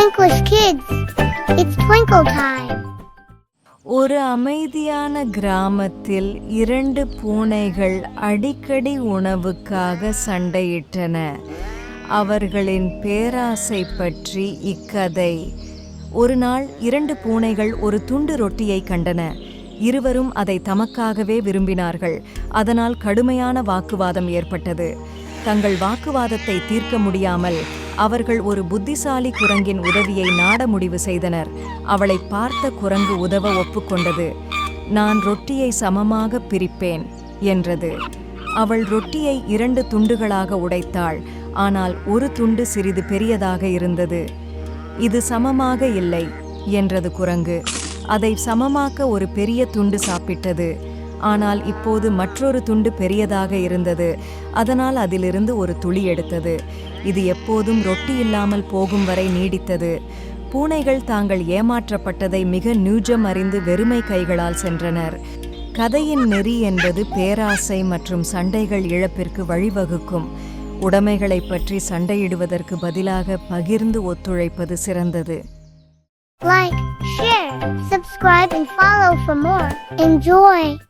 Twinklish kids, it's twinkle time. ஒரு அமைதியான கிராமத்தில் இரண்டு பூனைகள் அடிக்கடி உணவுக்காக சண்டையிட்டன. அவர்களின் பேராசை பற்றி இக்கதை. ஒரு நாள் இரண்டு பூனைகள் ஒரு துண்டு ரொட்டியை கண்டன. இருவரும் அதை தமக்காகவே விரும்பினார்கள். அதனால் கடுமையான வாக்குவாதம் ஏற்பட்டது. தங்கள் வாக்குவாதத்தை தீர்க்க முடியாமல் அவர்கள் ஒரு புத்திசாலி குரங்கின் உதவியை நாட முடிவு செய்தனர். அவளை பார்த்த குரங்கு உதவ ஒப்புக்கொண்டது. நான் ரொட்டியை சமமாக பிரிப்பேன் என்றது. அவள் ரொட்டியை இரண்டு துண்டுகளாக உடைத்தாள். ஆனால் ஒரு துண்டு சிறிது பெரியதாக இருந்தது. இது சமமாக இல்லை என்றது குரங்கு. அதை சமமாக்க ஒரு பெரிய துண்டு சாப்பிட்டது. ஆனால் இப்போது மற்றொரு துண்டு பெரியதாக இருந்தது. அதனால் அதிலிருந்து ஒரு துளி எடுத்தது. இது எப்போதும் ரொட்டி இல்லாமல் போகும் வரை நீடித்தது. பூனைகள் தாங்கள் ஏமாற்றப்பட்டதை மிக நியூஜம் அறிந்து வெறுமை கைகளால் சென்றனர். கதையின் நெறி என்பது பேராசை மற்றும் சண்டைகள் இழப்பிற்கு வழிவகுக்கும். உடைமைகளை பற்றி சண்டையிடுவதற்கு பதிலாக பகிர்ந்து ஒத்துழைப்பது சிறந்தது. Like, share, subscribe, and follow for more. Enjoy!